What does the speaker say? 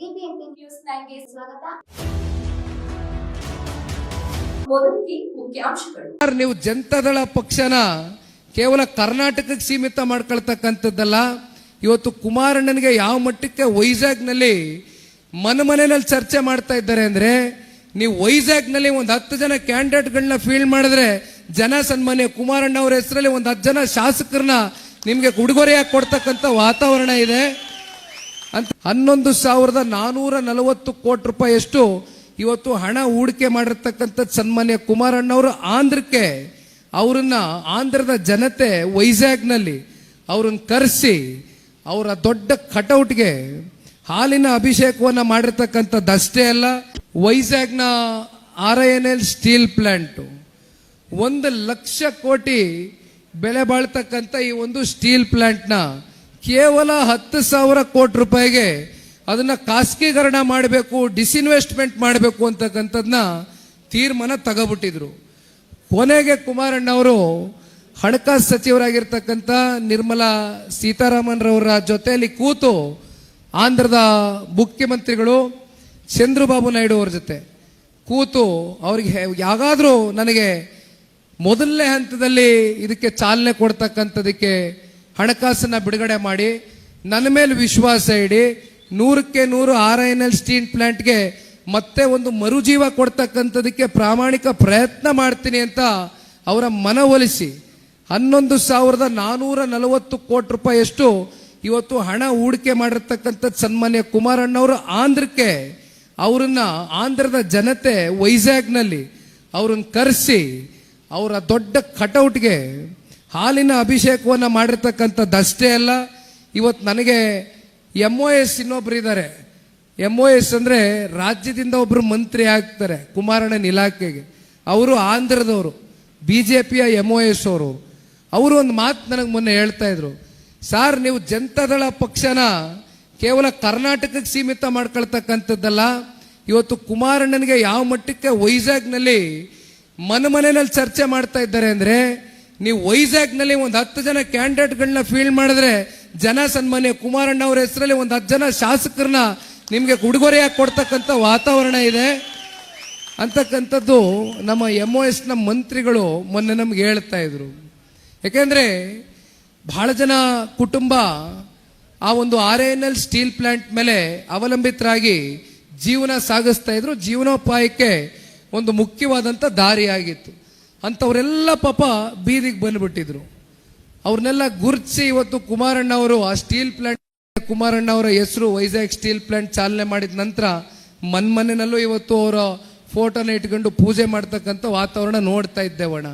News ಸ್ವಾಗತ. ಮುಖ್ಯಾಂಶಗಳು. ನೀವು ಜನತಾದಳ ಪಕ್ಷನ? ಕೇವಲ ಕರ್ನಾಟಕಕ್ಕೆ ಸೀಮಿತ ಮಾಡ್ಕೊಳ್ತಕ್ಕಂಥದ್ದಲ್ಲ. ಇವತ್ತು ಕುಮಾರಣ್ಣನಿಗೆ ಯಾವ ಮಟ್ಟಕ್ಕೆ ವೈಜಾಗ್ನಲ್ಲಿ ಮನೆ ಮನೆಯಲ್ಲಿ ಚರ್ಚೆ ಮಾಡ್ತಾ ಇದ್ದಾರೆ ಅಂದ್ರೆ, ನೀವು ವೈಜಾಗ್ನಲ್ಲಿ ಒಂದು ಹತ್ತು ಜನ ಕ್ಯಾಂಡಿಡೇಟ್ಗಳನ್ನ ಫೀಲ್ಡ್ ಮಾಡಿದ್ರೆ ಜನ ಸನ್ಮಾನ್ಯ ಕುಮಾರಣ್ಣ ಅವರ ಹೆಸರಲ್ಲಿ ಒಂದು ಹತ್ತು ಜನ ಶಾಸಕರನ್ನ ನಿಮಗೆ ಉಡುಗೊರೆಯಾಗಿ ಕೊಡ್ತಕ್ಕಂಥ ವಾತಾವರಣ ಇದೆ. ಅಂತ. ಹನ್ನೊಂದು ಸಾವಿರದ ನಾನೂರ ನಲವತ್ತು ಕೋಟಿ ರೂಪಾಯಿಯಷ್ಟು ಇವತ್ತು ಹಣ ಹೂಡಿಕೆ ಮಾಡಿರ್ತಕ್ಕಂಥ ಸನ್ಮಾನ್ಯ ಕುಮಾರಣ್ಣವರು ಆಂಧ್ರಕ್ಕೆ ಅವರನ್ನ ಆಂಧ್ರದ ಜನತೆ ವೈಜಾಗ್ನಲ್ಲಿ ಅವ್ರನ್ನ ಕರೆಸಿ ಅವರ ದೊಡ್ಡ ಕಟೌಟ್ಗೆ ಹಾಲಿನ ಅಭಿಷೇಕವನ್ನ ಮಾಡಿರ್ತಕ್ಕಂಥದ್ದಷ್ಟೇ ಅಲ್ಲ, ವೈಜಾಗ್ನ R N L steel plant. ಒಂದು ಲಕ್ಷ ಕೋಟಿ ಬೆಲೆ ಬಾಳ್ತಕ್ಕಂಥ ಈ ಒಂದು ಸ್ಟೀಲ್ ಪ್ಲಾಂಟ್ನ ಕೇವಲ ಹತ್ತು ಸಾವಿರ ಕೋಟಿ ರೂಪಾಯಿಗೆ ಅದನ್ನ ಖಾಸಗೀಕರಣ ಮಾಡಬೇಕು ಡಿಸ್ಇನ್ವೆಸ್ಟ್ಮೆಂಟ್ ಮಾಡಬೇಕು ಅಂತಕ್ಕಂಥದ್ದನ್ನ ತೀರ್ಮಾನ ತಗೋಬಿಟ್ಟಿದ್ರು. ಕೊನೆಗೆ ಕುಮಾರಣ್ಣವರು ಹಣಕಾಸು ಸಚಿವರಾಗಿರ್ತಕ್ಕಂಥ ನಿರ್ಮಲಾ ಸೀತಾರಾಮನ್ರವರ ಜೊತೆಯಲ್ಲಿ ಕೂತು ಆಂಧ್ರದ ಮುಖ್ಯಮಂತ್ರಿಗಳು ಚಂದ್ರಬಾಬು ನಾಯ್ಡು ಅವ್ರ ಜೊತೆ ಕೂತು ಅವ್ರಿಗೆ ಯಾಗಾದರೂ ನನಗೆ ಮೊದಲನೇ ಹಂತದಲ್ಲಿ ಇದಕ್ಕೆ ಚಾಲನೆ ಕೊಡ್ತಕ್ಕಂಥದಕ್ಕೆ ಹಣಕಾಸನ್ನ ಬಿಡುಗಡೆ ಮಾಡಿ, ನನ್ನ ಮೇಲೆ ವಿಶ್ವಾಸ ಇಡಿ, ನೂರಕ್ಕೆ ನೂರು ಆರ್ ಎನ್ ಎಲ್ ಸ್ಟೀಲ್ ಪ್ಲಾಂಟ್ಗೆ ಮತ್ತೆ ಒಂದು ಮರುಜೀವ ಕೊಡ್ತಕ್ಕಂಥದಕ್ಕೆ ಪ್ರಾಮಾಣಿಕ ಪ್ರಯತ್ನ ಮಾಡ್ತೀನಿ ಅಂತ ಅವರ ಮನವೊಲಿಸಿ ಹನ್ನೊಂದು ಸಾವಿರದ ನಾನೂರ ನಲವತ್ತು ಕೋಟಿ ರೂಪಾಯಿಯಷ್ಟು ಇವತ್ತು ಹಣ ಹೂಡಿಕೆ ಮಾಡಿರ್ತಕ್ಕಂಥದ್ದು ಸನ್ಮಾನ್ಯ ಕುಮಾರಣ್ಣವರು ಆಂಧ್ರಕ್ಕೆ, ಅವರನ್ನ ಆಂಧ್ರದ ಜನತೆ ವೈಜಾಗ್ನಲ್ಲಿ ಅವ್ರನ್ನ ಕರೆಸಿ, ಅವರ ದೊಡ್ಡ ಕಟೌಟ್ಗೆ ಹಾಲಿನ ಅಭಿಷೇಕವನ್ನು ಮಾಡಿರ್ತಕ್ಕಂಥದ್ದಷ್ಟೇ ಅಲ್ಲ. ಇವತ್ತು ನನಗೆ ಎಂ ಒ ಎಸ್ ಇನ್ನೊಬ್ರು ಇದ್ದಾರೆ ಎಂ ಒ ಎಸ್ ಅಂದರೆ ರಾಜ್ಯದಿಂದ ಒಬ್ಬರು ಮಂತ್ರಿ ಆಗ್ತಾರೆ ಕುಮಾರಣ್ಣನ ಇಲಾಖೆಗೆ. ಅವರು ಆಂಧ್ರದವರು ಬಿ ಜೆ ಪಿಯ ಎಂ ಒ ಎಸ್ ಅವರು. ಅವರು ಒಂದು ಮಾತು ನನಗೆ ಮೊನ್ನೆ ಹೇಳ್ತಾ ಇದ್ರು. ಸಾರ್, ನೀವು ಜನತಾದಳ ಪಕ್ಷನ ಕೇವಲ ಕರ್ನಾಟಕಕ್ಕೆ ಸೀಮಿತ ಮಾಡ್ಕೊಳ್ತಕ್ಕಂಥದ್ದಲ್ಲ. ಇವತ್ತು ಕುಮಾರಣ್ಣನಿಗೆ ಯಾವ ಮಟ್ಟಕ್ಕೆ ವೈಜಾಗ್ನಲ್ಲಿ ಮನೆ ಮನೆಯಲ್ಲಿ ಚರ್ಚೆ ಮಾಡ್ತಾ ಇದ್ದಾರೆ ಅಂದ್ರೆ ನೀವು ವೈಜಾಗ್ನಲ್ಲಿ ಒಂದು ಹತ್ತು ಜನ ಕ್ಯಾಂಡಿಡೇಟ್ಗಳನ್ನ ಫೀಲ್ಡ್ ಮಾಡಿದ್ರೆ ಜನ ಸನ್ಮಾನ್ಯ ಕುಮಾರಣ್ಣ ಅವರ ಹೆಸರಲ್ಲಿ ಒಂದು ಹತ್ತು ಜನ ಶಾಸಕರನ್ನ ನಿಮಗೆ ಉಡುಗೊರೆಯಾಗಿ ಕೊಡ್ತಕ್ಕಂಥ ವಾತಾವರಣ ಇದೆ. ಅಂತಕ್ಕಂಥದ್ದು ನಮ್ಮ ಎಂ ಒ ಎಸ್ನ ಮಂತ್ರಿಗಳು ಮೊನ್ನೆ ನಮ್ಗೆ ಹೇಳ್ತಾ ಇದ್ರು. ಯಾಕೆಂದರೆ ಬಹಳ ಜನ ಕುಟುಂಬ ಆ ಒಂದು R N L steel plant ಮೇಲೆ ಅವಲಂಬಿತರಾಗಿ ಜೀವನ ಸಾಗಿಸ್ತಾ ಇದ್ರು. ಜೀವನೋಪಾಯಕ್ಕೆ ಒಂದು ಮುಖ್ಯವಾದಂಥ ದಾರಿಯಾಗಿತ್ತು. ಅಂಥವರೆಲ್ಲ ಪಾಪ ಬೀದಿಗೆ ಬಂದ್ಬಿಟ್ಟಿದ್ರು. ಅವ್ರನ್ನೆಲ್ಲ ಗುರುತಿಸಿ ಇವತ್ತು ಕುಮಾರಣ್ಣ ಅವರು ಆ ಸ್ಟೀಲ್ ಪ್ಲಾಂಟ್, ಕುಮಾರಣ್ಣ ಅವರ ಹೆಸರು ವೈಜಾಗ್ ಸ್ಟೀಲ್ ಪ್ಲಾಂಟ್ ಚಾಲನೆ ಮಾಡಿದ ನಂತರ ಮನ್ಮನೆಯಲ್ಲೂ ಇವತ್ತು ಅವರ ಫೋಟೋನ ಇಟ್ಕೊಂಡು ಪೂಜೆ ಮಾಡ್ತಕ್ಕಂಥ ವಾತಾವರಣ ನೋಡ್ತಾ ಇದ್ದೇವಣ್ಣ.